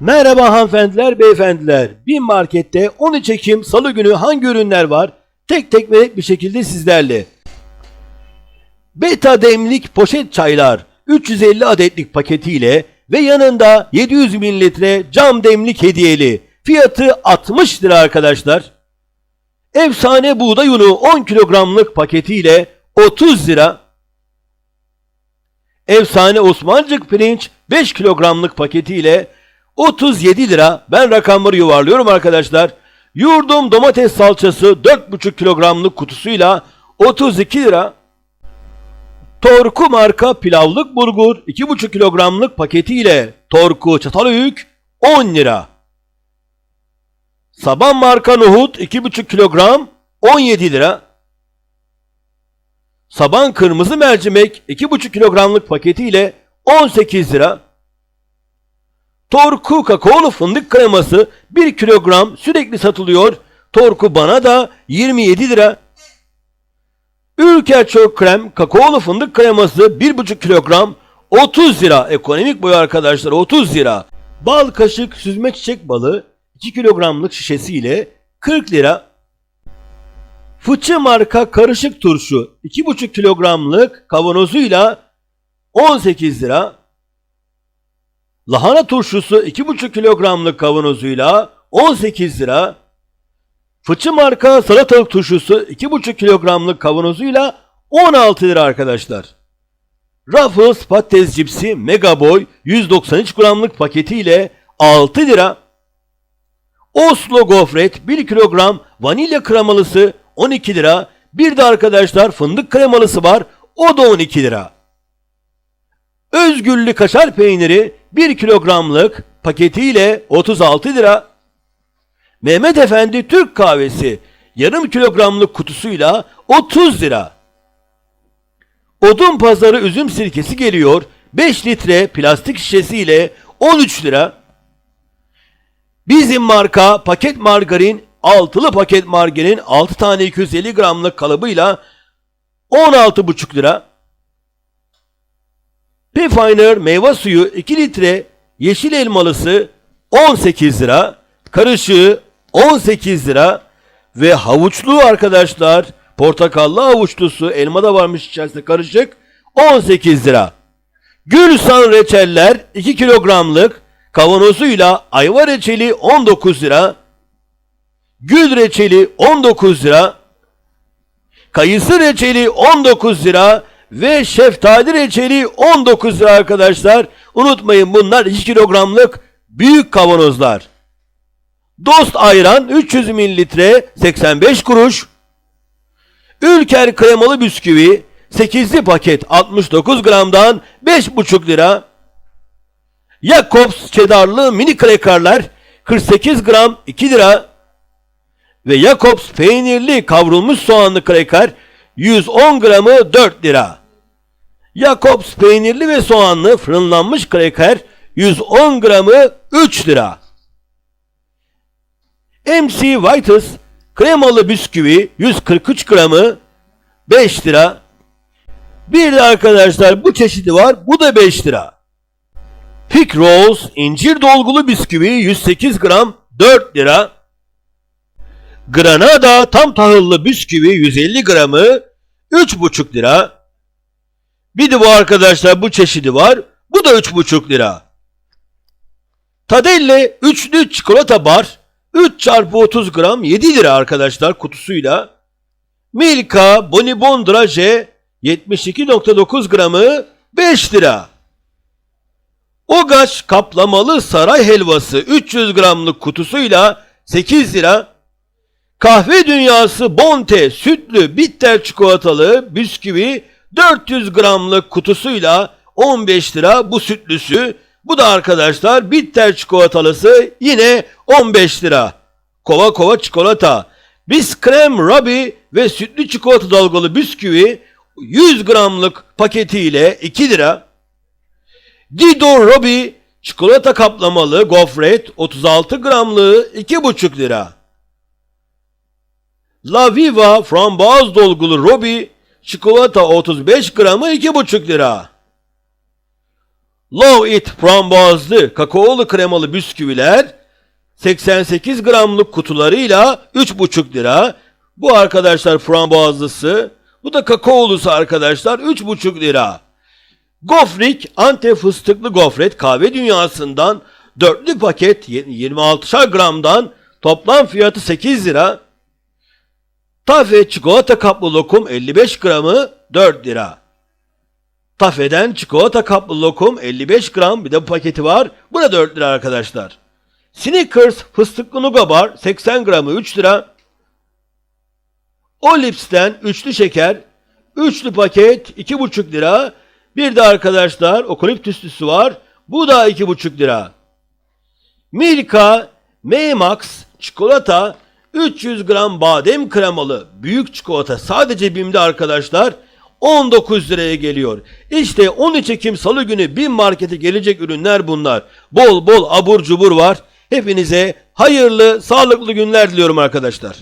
Merhaba hanımefendiler, beyefendiler. Bin markette 13 Ekim Salı günü hangi ürünler var? Tek tek ve bir şekilde sizlerle. Beta demlik poşet çaylar 350 adetlik paketiyle ve yanında 700 mililitre cam demlik hediyeli. Fiyatı 60 lira arkadaşlar. Efsane buğday unu 10 kilogramlık paketiyle 30 lira. Efsane Osmancık pirinç 5 kilogramlık paketiyle 37 lira. Ben rakamları yuvarlıyorum arkadaşlar. Yurdum domates salçası 4,5 kilogramlık kutusuyla 32 lira. Torku marka pilavlık bulgur 2,5 kilogramlık paketiyle Torku çatalhöyük 10 lira. Saban marka nohut 2,5 kilogram 17 lira. Saban kırmızı mercimek 2,5 kilogramlık paketiyle 18 lira. Torku kakaolu fındık kreması 1 kilogram sürekli satılıyor. Torku bana da 27 lira. Ülker çok krem kakaolu fındık kreması 1,5 kilogram 30 lira. Ekonomik boyu arkadaşlar 30 lira. Bal kaşık süzme çiçek balı 2 kilogramlık şişesiyle 40 lira. Fıçı marka karışık turşu 2,5 kilogramlık kavanozuyla 18 lira. Lahana turşusu 2,5 kilogramlık kavanozuyla 18 lira. Fıçı marka salatalık turşusu 2,5 kilogramlık kavanozuyla 16 lira arkadaşlar. Ruffles patates cipsi Mega Boy 193 gramlık paketiyle 6 lira. Oslo gofret 1 kilogram vanilya kremalısı 12 lira. Bir de arkadaşlar fındık kremalısı var o da 12 lira. Özgürlü kaşar peyniri 1 kilogramlık paketiyle 36 lira. Mehmet Efendi Türk kahvesi yarım kilogramlık kutusuyla 30 lira. Odun pazarı üzüm sirkesi geliyor 5 litre plastik şişesiyle 13 lira. Bizim marka paket margarin altılı paket margarin 6 tane 250 gramlık kalıbıyla 16,5 lira. Pefiner meyve suyu 2 litre yeşil elmalısı 18 lira. Karışığı 18 lira. Ve havuçlu arkadaşlar portakallı havuçlusu elma da varmış içerisinde karışık 18 lira. Gülsan reçeller 2 kilogramlık kavanozuyla ayva reçeli 19 lira. Gül reçeli 19 lira. Kayısı reçeli 19 lira ve şeftali reçeli 19 lira arkadaşlar. Unutmayın bunlar 2 kilogramlık büyük kavanozlar. Dost ayran 300 mililitre 85 kuruş. Ülker kremalı bisküvi 8'li paket 69 gramdan 5,5 lira. Jacobs çedarlı mini krekerler 48 gram 2 lira. Ve Jacobs peynirli kavrulmuş soğanlı kreker 110 gramı 4 lira. Jacobs peynirli ve soğanlı fırınlanmış kreker 110 gramı 3 lira. MC Whites kremalı bisküvi 143 gramı 5 lira. Bir de arkadaşlar bu çeşidi var. Bu da 5 lira. Pick Rolls incir dolgulu bisküvi 108 gram 4 lira. Granada tam tahıllı bisküvi 150 gramı 3,5 lira. Bir de bu arkadaşlar bu çeşidi var. Bu da 3,5 lira. Tadelle üçlü çikolata bar 3 çarpı 30 gram 7 lira arkadaşlar kutusuyla. Milka Bonibon Draje 72.9 gramı 5 lira. Ogaç kaplamalı saray helvası 300 gramlık kutusuyla 8 lira. Kahve dünyası Bonte sütlü bitter çikolatalı bisküvi 400 gramlık kutusuyla 15 lira bu sütlüsü. Bu da arkadaşlar bitter çikolatalısı yine 15 lira. Kova kova çikolata. Biskrem Robi ve sütlü çikolata dalgalı bisküvi 100 gramlık paketiyle 2 lira. Dido Robi çikolata kaplamalı gofret 36 gramlığı 2,5 lira. La Viva frambuaz dolgulu Robi çikolata 35 gramı 2,5 lira. Low It frambuazlı kakaolu kremalı bisküviler 88 gramlık kutularıyla 3,5 lira. Bu arkadaşlar frambuazlısı. Bu da kakaolusu arkadaşlar 3,5 lira. Gofrik Antep fıstıklı gofret kahve dünyasından dörtlü paket 26'şar gramdan toplam fiyatı 8 lira. Tafe çikolata kaplı lokum 55 gramı 4 lira. Tafe'den çikolata kaplı lokum 55 gram bir de bu paketi var. Bu da 4 lira arkadaşlar. Snickers fıstıklı nugabar 80 gramı 3 lira. Olips'ten üçlü şeker üçlü paket 2,5 lira. Bir de arkadaşlar okaliptüslüsü var. Bu da 2,5 lira. Milka M-Max çikolata 300 gram badem kremalı büyük çikolata sadece BİM'de arkadaşlar 19 liraya geliyor. İşte 13 Ekim Salı günü BİM markete gelecek ürünler bunlar. Bol bol abur cubur var. Hepinize hayırlı, sağlıklı günler diliyorum arkadaşlar.